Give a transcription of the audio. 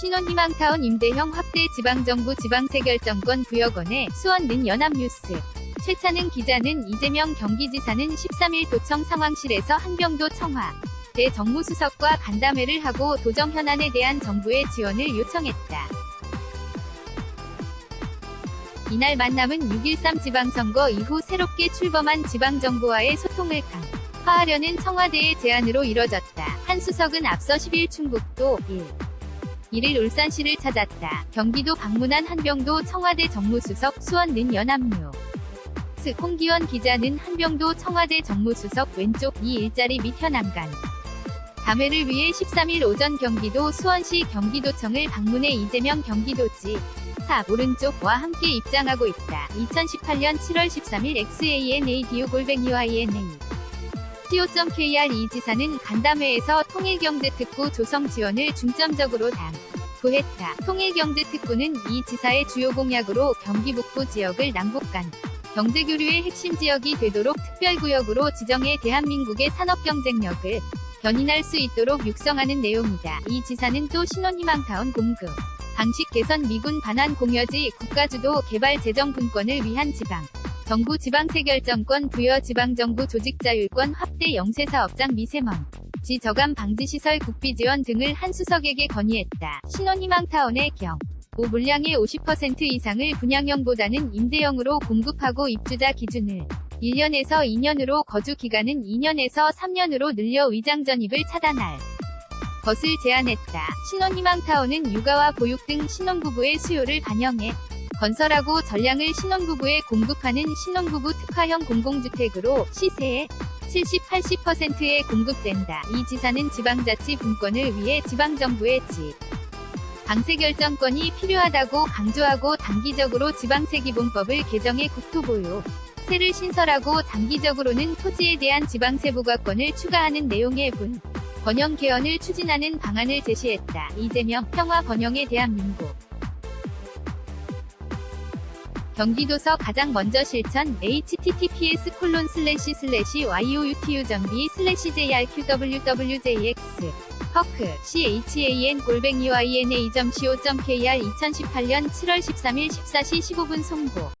신혼희망타운 임대형 확대 지방정부 지방세결정권 부여권의 수원는 연합뉴스. 최찬은 기자는 이재명 경기지사는 13일 도청 상황실에서 한병도 청와 대 정무수석과 간담회를 하고 도정 현안에 대한 정부의 지원을 요청했다. 이날 만남은 6.13 지방선거 이후 새롭게 출범한 지방정부와의 소통을 강화하려는 청와대의 제안으로 이뤄졌다. 한 수석은 앞서 10일 충북도 1. 1일 울산시를 찾았다. 경기도 방문한 한병도 청와대 정무수석 수원는 연합뉴. 스 홍기원 기자는 한병도 청와대 정무수석 왼쪽 이 일자리 및 현안간 담회를 위해 13일 오전 경기도 수원시 경기도청을 방문해 이재명 경기도지 사 오른쪽과 함께 입장하고 있다. 2018년 7월 13일 XANA 골뱅이와 INA co.kr 이 지사는 간담회에서 통일경제특구 조성 지원을 중점적으로 담구했다. 통일경제특구는 이 지사의 주요 공약으로 경기 북부 지역을 남북 간 경제교류의 핵심 지역이 되도록 특별구역으로 지정해 대한민국의 산업 경쟁력을 견인할 수 있도록 육성하는 내용이다. 이 지사는 또 신혼희망타운 공급 방식 개선 미군 반환 공여지 국가주도 개발 재정 분권을 위한 지방 정부 지방세결정권 부여 지방정부 조직자율권 확대 영세사업장 미세먼 지 저감 방지시설 국비 지원 등을 한 수석에게 건의했다. 신혼희망타운의 경. 우 물량의 50% 이상을 분양형보다는 임대형으로 공급하고 입주자 기준을 1년에서 2년으로 거주 기간은 2년에서 3년으로 늘려 위장 전입을 차단할 것을 제안했다. 신혼희망타운은 육아와 보육 등 신혼부부의 수요를 반영해 건설하고 전량을 신혼부부에 공급하는 신혼부부 특화형 공공주택으로 시세의 70-80%에 공급된다. 이 지사는 지방자치 분권을 위해 지방정부의 지 방세 결정권이 필요하다고 강조하고 단기적으로 지방세기본법을 개정해 국토보유 세를 신설하고 단기적으로는 토지에 대한 지방세 부과권을 추가하는 내용의 분 번영 개헌을 추진하는 방안을 제시했다. 이재명 평화 번영에 대한 민국 경기도서 가장 먼저 실천 https 콜론 슬래시 슬래시 youtu.b 슬래시 jrqwwjx 허크 chan 골뱅이 yna.co.kr 2018년 7월 13일 14시 15분 송고